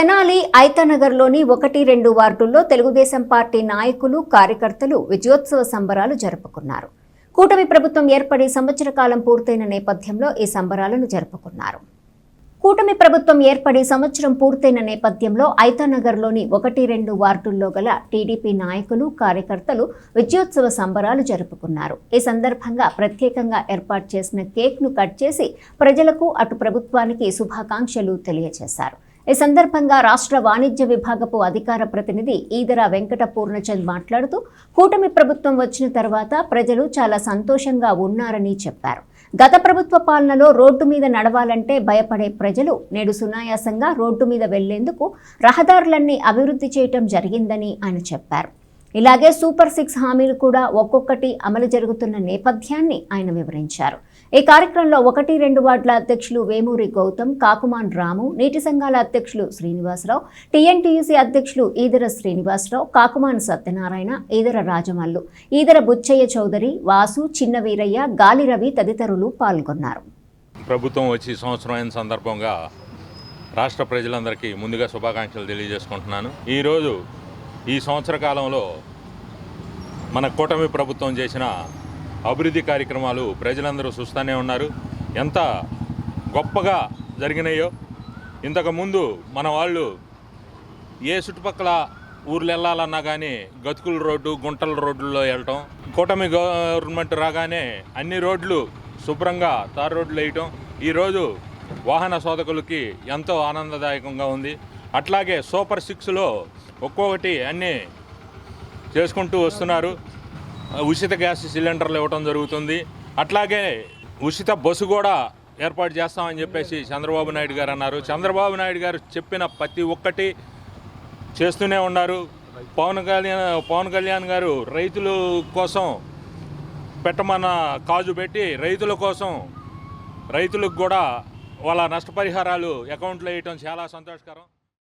తెనాలి ఐతానగర్లోని ఒకటి రెండు వార్డుల్లో తెలుగుదేశం పార్టీ నాయకులు కార్యకర్తలు విజయోత్సవ సంబరాలు జరుపుకున్నారు. కూటమి ప్రభుత్వం ఏర్పడి సంవత్సర కాలం పూర్తయిన నేపథ్యంలో ఈ సంబరాలను జరుపుకున్నారు. కూటమి ప్రభుత్వం ఏర్పడి సంవత్సరం పూర్తయిన నేపథ్యంలో ఐతానగర్లోని ఒకటి రెండు వార్డుల్లో గల టీడీపీ నాయకులు కార్యకర్తలు విజయోత్సవ సంబరాలు జరుపుకున్నారు. ఈ సందర్భంగా ప్రత్యేకంగా ఏర్పాటు చేసిన కేక్ను కట్ చేసి ప్రజలకు అటు ప్రభుత్వానికి శుభాకాంక్షలు తెలియజేశారు. ఈ సందర్భంగా రాష్ట్ర వాణిజ్య విభాగపు అధికార ప్రతినిధి ఈదర వెంకట పూర్ణచంద్ మాట్లాడుతూ కూటమి ప్రభుత్వం వచ్చిన తర్వాత ప్రజలు చాలా సంతోషంగా ఉన్నారని చెప్పారు. గత ప్రభుత్వ పాలనలో రోడ్డు మీద నడవాలంటే భయపడే ప్రజలు నేడు సునాయాసంగా రోడ్డు మీద వెళ్ళేందుకు రహదారులన్నీ అభివృద్ధి చేయటం జరిగిందని ఆయన చెప్పారు. ఇలాగే సూపర్ సిక్స్ హామీలు కూడా ఒక్కొక్కటి అమలు జరుగుతున్న నేపథ్యాన్ని ఆయన వివరించారు. ఈ కార్యక్రమంలో ఒకటి రెండు వార్డుల అధ్యక్షులు వేమూరి గౌతమ్ కాకుమాన్ రాము నీటి సంఘాల అధ్యక్షులు శ్రీనివాసరావు టీఎన్టీయూసీ అధ్యక్షులు ఈదర శ్రీనివాసరావు కాకుమాన్ సత్యనారాయణ ఈదర రాజమల్లు ఈదర బుచ్చయ్య చౌదరి వాసు చిన్న వీరయ్య గాలి రవి తదితరులు పాల్గొన్నారు. ప్రభుత్వం వచ్చి సంవత్సరం అయిన సందర్భంగా రాష్ట్ర ప్రజలందరికీ ముందుగా శుభాకాంక్షలు తెలియజేసుకుంటున్నాను. ఈరోజు ఈ సంవత్సర కాలంలో మన కూటమి ప్రభుత్వం చేసిన అభివృద్ధి కార్యక్రమాలు ప్రజలందరూ చూస్తూనే ఉన్నారు. ఎంత గొప్పగా జరిగినాయో ఇంతకుముందు మన వాళ్ళు ఏ చుట్టుపక్కల ఊర్లు వెళ్ళాలన్నా కానీ గతుకుల రోడ్డు గుంటల రోడ్లలో వెళ్ళటం కూటమి గవర్నమెంట్ రాగానే అన్ని రోడ్లు శుభ్రంగా తారు రోడ్లు వేయటం ఈరోజు వాహన శోధకులకి ఎంతో ఆనందదాయకంగా ఉంది. అట్లాగే సూపర్ సిక్స్లో ఒక్కొక్కటి అన్నీ చేసుకుంటూ వస్తున్నారు. ఉచిత గ్యాస్ సిలిండర్లు ఇవ్వటం జరుగుతుంది. అట్లాగే ఉచిత బస్సు కూడా ఏర్పాటు చేస్తామని చెప్పేసి చంద్రబాబు నాయుడు గారు అన్నారు. చంద్రబాబు నాయుడు గారు చెప్పిన ప్రతి ఒక్కటి చేస్తూనే ఉన్నారు. పవన్ కళ్యాణ్ పవన్ కళ్యాణ్ గారు రైతుల కోసం పెట్టమన్న కాజు పెట్టి రైతుల కోసం రైతులకు కూడా వాళ్ళ నష్టపరిహారాలు అకౌంట్లో వేయటం చాలా సంతోషకరం.